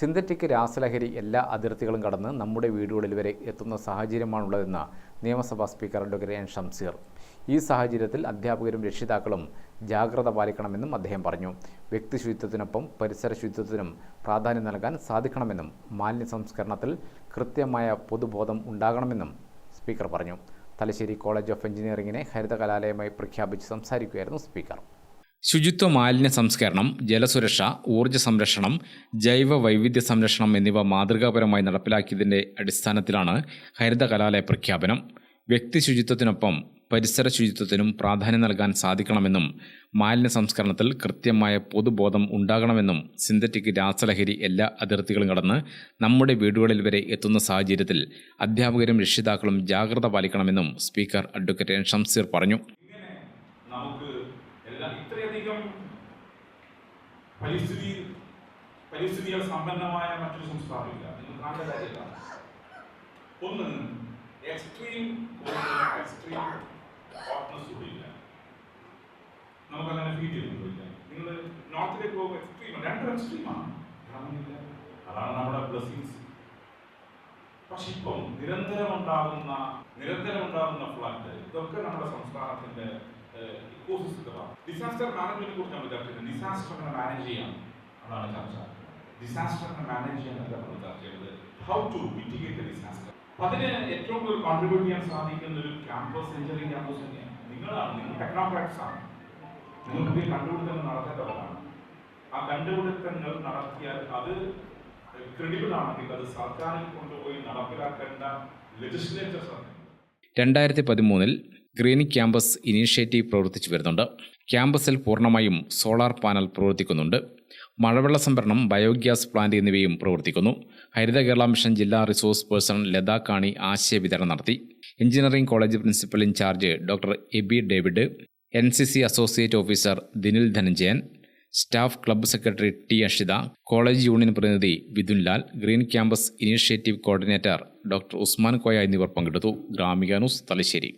Synthetic രാസലഹരി എല്ലാ അതിർത്തികളും കടന്ന് നമ്മുടെ വീടുകളിൽ വരെ എത്തുന്ന സാഹചര്യമാണുള്ളതെന്ന് നിയമസഭാ സ്പീക്കർ അഡ്വക്കേറ്റ് എൻ ഷംസീർ ഈ സാഹചര്യത്തിൽ അധ്യാപകരും രക്ഷിതാക്കളും ജാഗ്രത പാലിക്കണമെന്നും അദ്ദേഹം പറഞ്ഞു. വ്യക്തി ശുചിത്വത്തിനൊപ്പം പരിസര ശുചിത്വത്തിനും പ്രാധാന്യം നൽകാൻ സാധിക്കണമെന്നും മാലിന്യ സംസ്കരണത്തിൽ കൃത്യമായ പൊതുബോധം ഉണ്ടാകണമെന്നും സ്പീക്കർ പറഞ്ഞു. തലശ്ശേരി കോളേജ് ഓഫ് എഞ്ചിനീയറിംഗിനെ ഹരിത കലാലയമായി പ്രഖ്യാപിച്ച് സംസാരിക്കുകയായിരുന്നു സ്പീക്കർ. ശുചിത്വ മാലിന്യ സംസ്കരണം ജലസുരക്ഷ ഊർജ സംരക്ഷണം ജൈവ വൈവിധ്യ സംരക്ഷണം എന്നിവ മാതൃകാപരമായി നടപ്പിലാക്കിയതിന്റെ അടിസ്ഥാനത്തിലാണ് ഹരിത കലാലയ പ്രഖ്യാപനം. വ്യക്തി ശുചിത്വത്തിനൊപ്പം പരിസര ശുചിത്വത്തിനും പ്രാധാന്യം നൽകാൻ സാധിക്കണമെന്നും മാലിന്യ സംസ്കരണത്തിൽ കൃത്യമായ പൊതുബോധം ഉണ്ടാകണമെന്നും സിന്തറ്റിക് രാസലഹരി എല്ലാ അതിർത്തികളും കടന്ന് നമ്മുടെ വീടുകളിൽ വരെ എത്തുന്ന സാഹചര്യത്തിൽ അധ്യാപകരും രക്ഷിതാക്കളും ജാഗ്രത പാലിക്കണമെന്നും സ്പീക്കർ അഡ്വക്കേറ്റ് എൻ. ഷംസീർ പറഞ്ഞു. എല്ലാം ഇത്രയധികം പരിസ്ഥിതി പരിസ്ഥിതികൾ സമ്പന്നമായ മറ്റൊരു സംസ്ഥാനമില്ല നിങ്ങൾ കാണേണ്ട കാര്യമില്ല ഒന്ന് എക്സ്ട്രീം എക്സ്ട്രീം ഹോട്ട്നസ് കൂടെ ഇല്ല. നമുക്കങ്ങനെ ഫീൽ നിങ്ങൾ നോർത്തിലേക്ക് പോകുമ്പോൾ എക്സ്ട്രീം രണ്ടും എക്സ്ട്രീമാണ് കാണുന്നില്ല അതാണ് നമ്മുടെ ബ്ലെസ്സിങ്സ് പക്ഷെ ഇപ്പം നിരന്തരം ഉണ്ടാകുന്ന നിരന്തരം ഉണ്ടാകുന്ന ഫ്ലഡ് ഇതൊക്കെ നമ്മുടെ സംസ്ഥാനത്തിന്റെ ഇക്കോസിസ്റ്റമാണ് ഡിസാസ്റ്റർ മാനേജ്മെന്റിനെ കുറിച്ച് നമ്മൾ ചർച്ച ചെയ്യുന്നത് ഡിസാസ്റ്ററിനെ മാനേജ് ചെയ്യാം അതാണ് ചർച്ച. ഡിസാസ്റ്റർ എങ്ങനെ മാനേജ് ചെയ്യാൻ നമ്മൾ ചർച്ച ചെയ്യുന്നത് ഹൗ ടു മിറ്റിഗേറ്റ് ഡിസാസ്റ്റർ അതിന് ഏറ്റവും കൂടുതൽ കോൺട്രിബ്യൂട്ട് ചെയ്യാൻ സാധിക്കുന്ന ഒരു ക്യാമ്പസ് സെഞ്ചുറി ക്യാമ്പസ് തന്നെയാണ്. നിങ്ങളാണ് നിങ്ങൾ ടെക്നോക്രാറ്റ്സ് ആണ്. നിങ്ങൾ പുതിയ കണ്ടുപിടുത്തങ്ങൾ നടത്തേണ്ടവരാണ്. ആ കണ്ടുപിടുത്തങ്ങൾ നടത്തിയാൽ അത് ക്രെഡിബിൾ ആണെങ്കിൽ അത് സർക്കാരിൽ കൊണ്ടുപോയി നടപ്പിലാക്കേണ്ട ലെജിസ്ലേച്ചേഴ്സ് ആണ്. രണ്ടായിരത്തി പതിമൂന്നിൽ ഗ്രീൻ ക്യാമ്പസ് ഇനീഷ്യേറ്റീവ് പ്രവർത്തിച്ചു വരുന്നുണ്ട്. ക്യാമ്പസിൽ പൂർണമായും സോളാർ പാനൽ പ്രവർത്തിക്കുന്നുണ്ട്. മഴവെള്ള സംഭരണം ബയോഗ്യാസ് പ്ലാന്റ് എന്നിവയും പ്രവർത്തിക്കുന്നു. ഹരിത കേരള മിഷൻ ജില്ലാ റിസോഴ്സ് പേഴ്സൺ ലതാ കാണി ആശയവിതരണം നടത്തി. Engineering college principal in charge doctor Aby David N C C associate officer Dinil Dhananjayan staff club secretary T Ashitha college union പ്രതിനിധി Vithunlal green campus initiative coordinator doctor Usman Koya എന്നിവർ പങ്കെടുത്തു. Gramika news Thalassery.